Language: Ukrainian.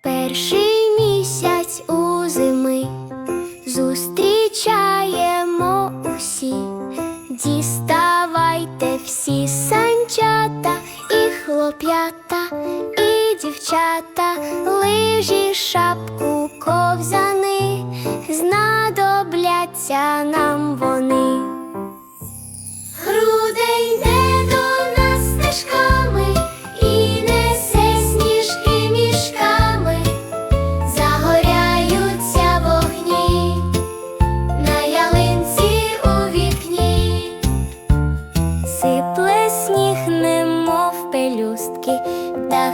перший місяць у зими зустрічаємо усі, діставайте всі санчата і хлоп'ята, і дівчата, лижі, шапку, ковзани, знадобляться нам вони. Сипле сніг, немов пелюстки та